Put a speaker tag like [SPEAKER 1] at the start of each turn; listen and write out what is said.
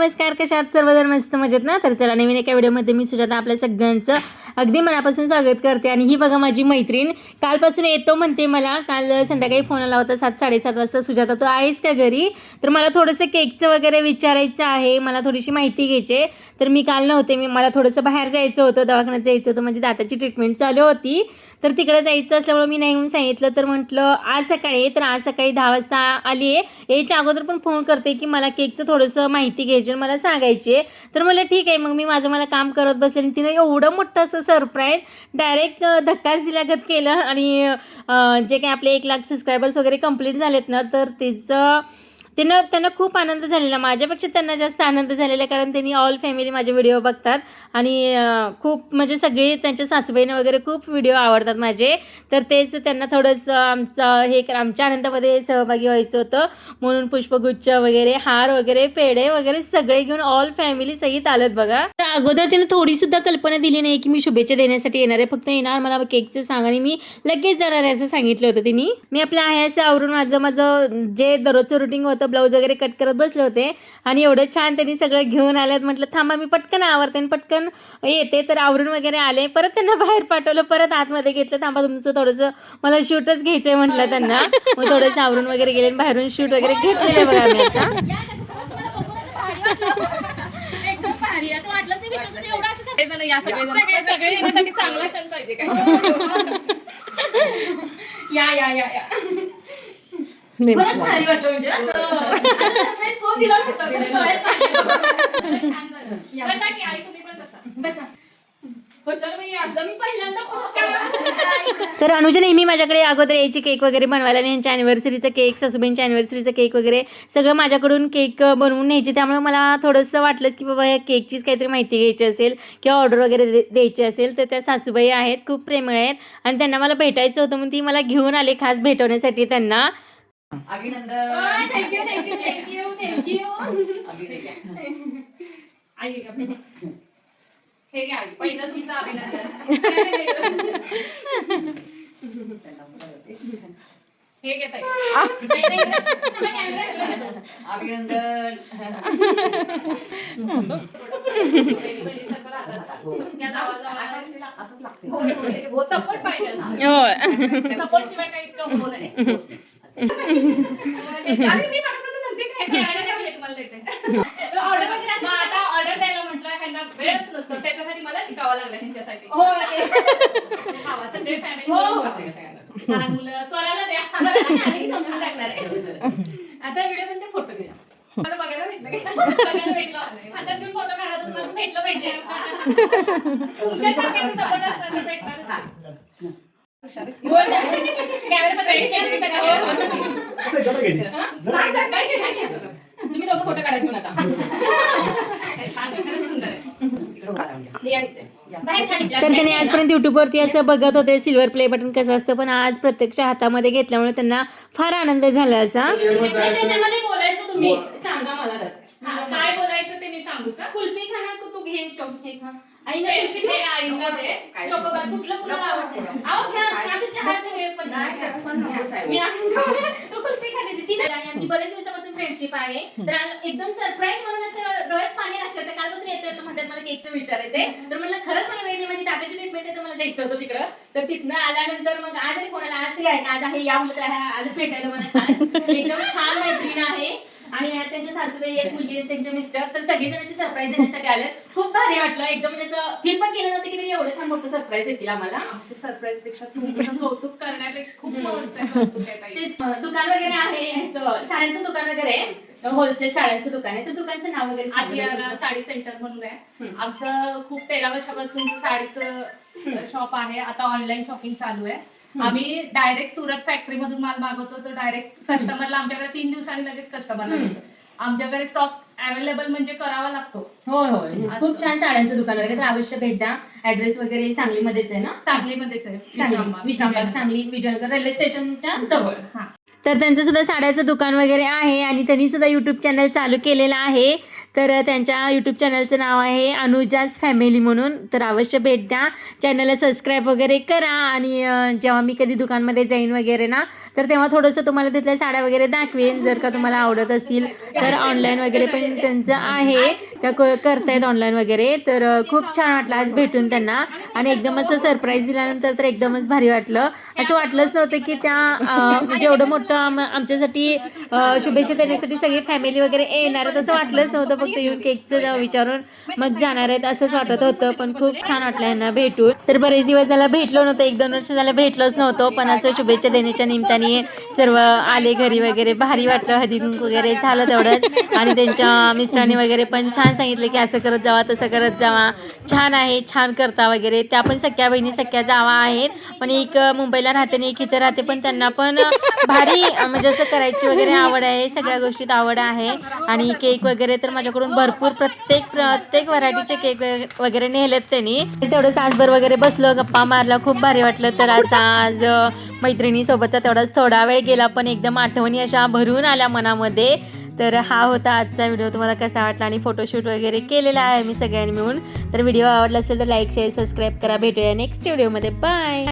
[SPEAKER 1] नमस्कार कशात सर्वजण मस्त मजेत ना? तर चला नवीन एका व्हिडिओमध्ये मी सुजाता आपल्या सगळ्यांचं अगदी मनापासून स्वागत करते. आणि ही बघा माझी मैत्रीण. कालपासून येतो म्हणते मला. काल संध्याकाळी फोन आला होता सात साडेसात वाजता. सुजाता तू आहेस का घरी? तर मला थोडंसं केकचं वगैरे विचारायचं आहे. मला थोडीशी माहिती घ्यायची आहे. तर मी काल नव्हते. मी मला थोडंसं बाहेर जायचं होतं. दवाखान्यात जायचं होतं. म्हणजे दाताची ट्रीटमेंट चालू होती. तर तिकडे जायचं असल्यामुळे मी नाही म्हणून सांगितलं. तर म्हटलं आज सकाळी तर आज सकाळी दहा वाजता आली आहे याच्या अगोदर पण फोन करते की मला केकचं थोडंसं माहिती घ्यायची आणि मला सांगायची तर मला ठीक आहे. मग मी माझं मला काम करत बसले आणि तिनं एवढं मोठं असं सरप्राईज. डायरेक्ट धक्काच दिल्यागत केलं आणि जे काही आपले एक लाख सबस्क्रायबर्स वगैरे कंप्लीट झालेत ना तर तिचं त्यांना त्यांना खूप आनंद झालेला. माझ्यापेक्षा त्यांना जास्त आनंद झालेला आहे कारण त्यांनी ऑल फॅमिली माझे व्हिडिओ बघतात. आणि खूप म्हणजे सगळे त्यांच्या सासूबाईंना वगैरे खूप व्हिडिओ आवडतात माझे. तर तेच त्यांना थोडंसं आमचं हे आमच्या आनंदामध्ये सहभागी व्हायचं होतं. म्हणून पुष्पगुच्छ वगैरे हार वगैरे पेढे वगैरे सगळे घेऊन ऑल फॅमिली सहित आलत बघा. तर अगोदर तिने थोडीसुद्धा कल्पना दिली नाही की मी शुभेच्छा देण्यासाठी येणार आहे. फक्त येणार मला केकचं सांग आणि मी लगेच जाणार आहे असं सांगितलं होतं तिने मी आपल्या आहे असं आवरून माझं माझं जे दररोजचं रुटीन होतं ब्लाऊज वगैरे कट करत बसले होते. आणि एवढं छान त्यांनी सगळं घेऊन आल्यात. म्हटलं थांबा मी पटकन आवरते आणि पटकन येते. तर आवरून वगैरे आले. परत त्यांना बाहेर पाठवलं. परत आतमध्ये घेतलं. थांबा तुमचं थोडंसं मला शूटच घ्यायचं आहे म्हटलं त्यांना. मग थोडंसं आवरून वगैरे गेले आणि बाहेरून शूट वगैरे घेतलेलं आहे बघा मी आता.
[SPEAKER 2] या या या. खरंच भारी वाटलं म्हणजे असं surprise कोण दिलं नव्हतं. खरंच कळायला पाहिजे. छान झालं. बसा की आई तुम्ही पण बसा. बसा. कशाला बाई असलं मी पहिल्यांदा पुरस्कार
[SPEAKER 1] तर अनुजा नेहमी माझ्याकडे अगोदर यायची केक वगैरे बनवायला आणि यांच्या अॅनिव्हर्सरीचा केक सासूबाईंच्या अॅनिव्हर्सरीचा केक वगैरे सगळं माझ्याकडून केक बनवून न्यायचे त्यामुळे मला थोडंसं वाटलंच की बाबा या केकचीच काहीतरी माहिती घ्यायची असेल किंवा ऑर्डर वगैरे दे- द्यायची असेल तर त्या सासूबाई आहेत खूप प्रेमळ आहेत आणि त्यांना मला भेटायचं होतं म्हणून ती मला घेऊन आले खास भेटवण्यासाठी त्यांना
[SPEAKER 3] अभिनंदन.
[SPEAKER 2] Thank you thank you thank you thank you आई का? हे घ्या आई. पहिलं तुमचं अभिनंदन. हे घेत
[SPEAKER 3] अभिनंदन. असंच लागते
[SPEAKER 2] सपोर्ट पाहिजे.
[SPEAKER 1] हो
[SPEAKER 2] सपोर्ट शिवाय काही इतकं होत नाही. आणि मी पाठवतो म्हणते काय काय आयडिया काय मिळेल तुम्हाला देते ऑर्डर द्यायला म्हटलं ह्यांना वेळच नसतो त्याच्यासाठी मला शिकावं लागलं ह्यांच्यासाठी खावा सगळे फॅमिली लहान मुलं स्वराला द्या समजून लागणार आहे आता व्हिडिओ फोटो घ्या मला बघायला भेटलं काय बघायला भेटलं नाही हातात घेऊन फोटो काढा मला भेटलं पाहिजे. तुमच्या भेटणार. तुम्ही दोघं फोटो काढा घेऊन
[SPEAKER 1] तर त्यांनी आजपर्यंत युट्यूबवरती असं बघत होते सिल्वर प्ले बटन कसं असतं पण आज प्रत्यक्ष हातामध्ये घेतल्यामुळे त्यांना फार आनंद झाला असा.
[SPEAKER 2] बोलायचं तुम्ही सांगा मला काय बोलायचं ते मी सांगू का?
[SPEAKER 4] कुल्फी खाणार तू तू घे चॉक खा. आमची बरेच दिवसापासून फ्रेंडशिप आहे. तर आज एकदम सरप्राईज म्हणून असं डोळ्यात पाणी अक्षरशः कालपासून येतं. म्हणतात मला केकचं विचारायचंय. तर म्हणलं खरंच मला वेळ नाही. माझी दादाची ट्रीटमेंट आहे तर मला जायचं होतं तिकडं. तर तिथनं आल्यानंतर मग आज कोणाला? आज आहे आज आहे या मुलं तर आहे, आज भेटायला मला खास. एकदम छान मैत्रीण आहे. आणि त्यांच्या सासूबाई एक मुलगी आहेत, त्यांचे मिस्टर तर सगळेजण असे सरप्राईज देण्यासाठी आले खूप भारी वाटलं. एकदम म्हणजे असं फील पण केलं नव्हतं की एवढं छान मोठं सरप्राईज देतील आम्हाला.
[SPEAKER 2] आमच्या सरप्राईजपेक्षा तुमचं कौतुक करण्यापेक्षा खूप मोठं कौतुक आहे ताई.
[SPEAKER 4] तेच अं, दुकान वगैरे आहे ह्याचं साड्यांचं दुकान वगैरे आहे. होलसेल साड्यांचं दुकान आहे. तर दुकानचं नाव वगैरे सांगा तुमचं.
[SPEAKER 2] साडी सेंटर म्हणून आहे.
[SPEAKER 4] हम्म.
[SPEAKER 2] आमचं खूप तेरा वर्षापासून साडीचं शॉप आहे. आता ऑनलाईन शॉपिंग चालू आहे. आम्ही डायरेक्ट सुरत फॅक्टरी मधून माल मागवतो तो डायरेक्ट कस्टमरला आमच्याकडे तीन दिवसांनी लगेच कस्टमरला. मिळतो आमच्याकडे स्टॉक अवेलेबल म्हणजे करावा लागतो.
[SPEAKER 4] होय होय. खूप छान साड्यांचं दुकान वगैरे तर अवश्य भेट द्या. ऍड्रेस वगैरे सांगलीमध्येच आहे ना?
[SPEAKER 2] सांगलीमध्येच आहे. विश्रामबाग.
[SPEAKER 4] विश्रामबाग सांगली विजयनगर रेल्वे स्टेशनच्या जवळ.
[SPEAKER 2] हा.
[SPEAKER 1] तर त्यांचं सुद्धा साड्याचं दुकान वगैरे आहे आणि त्यांनी सुद्धा यूट्यूब चॅनल चालू केलेलं आहे. तर त्यांच्या यूट्यूब चॅनलचं नाव आहे अनुजाज फॅमिली म्हणून. तर अवश्य भेट द्या. चॅनलला सबस्क्राईब वगैरे करा आणि जेव्हा मी कधी दुकानमध्ये जाईन वगैरे ना तर तेव्हा थोडंसं तुम्हाला तिथल्या साड्या वगैरे दाखवेन जर का तुम्हाला आवडत असतील. तर ऑनलाईन वगैरे पण त्यांचं आहे. त्या क- करतायत ऑनलाईन वगैरे. तर खूप छान वाटलं आज भेटून त्यांना. आणि एकदम असं सरप्राईज दिल्यानंतर तर एकदमच भारी वाटलं. असं वाटलंच नव्हतं की त्या म्हणजे एवढं मोठं आम- आमच्यासाठी शुभेच्छा देण्यासाठी सगळी फॅमिली वगैरे येणार आहेत असं वाटलंच नव्हतं. फक्त येऊन केकचं विचारून मग जाणार आहेत असंच वाटत होतं. पण खूप छान वाटलं यांना भेटून. तर बरेच दिवस झाला भेटलो नव्हतं. एक दोन वर्ष झालं भेटलोच नव्हतं. पण असं शुभेच्छा देण्याच्या निमित्ताने सर्व आले घरी वगैरे. भारी वाटलं. हळदी वगैरे झालं तेवढंच. आणि त्यांच्या मिस्टरांनी वगैरे पण छान सांगितलं की असं करत जावा तसं करत जावा. छान आहे छान करता वगैरे. त्या पण सख्या बहिणी सख्या जावा आहेत. पण एक मुंबईला राहते आणि एक इथं राहते पण त्यांना पण भारी म्हणजे असं करायची वगैरे आवड आहे. सगळ्या गोष्टीत आवड आहे. आणि केक वगैरे तर माझ्याकडून भरपूर प्रत्येक प्रत्येक व्हरायटीचे केक वगैरे- नेलेत त्यांनी. तेवढंच तासभर वगैरे बसलो गप्पा मारला. खूप भारी वाटलं. तर असा आज मैत्रिणीसोबतचा तेवढाच थोडा वेळ गेला पण एकदम आठवणी अशा भरून आल्या मनामध्ये. तर हा होता आजचा व्हिडिओ. तुम्हाला कसा वाटला आणि फोटोशूट वगैरे केलेला आहे मी सगळ्यांनी मिळून. तर व्हिडिओ आवडला असेल तर लाईक शेअर सबस्क्राईब करा. भेटूया नेक्स्ट व्हिडिओमध्ये बाय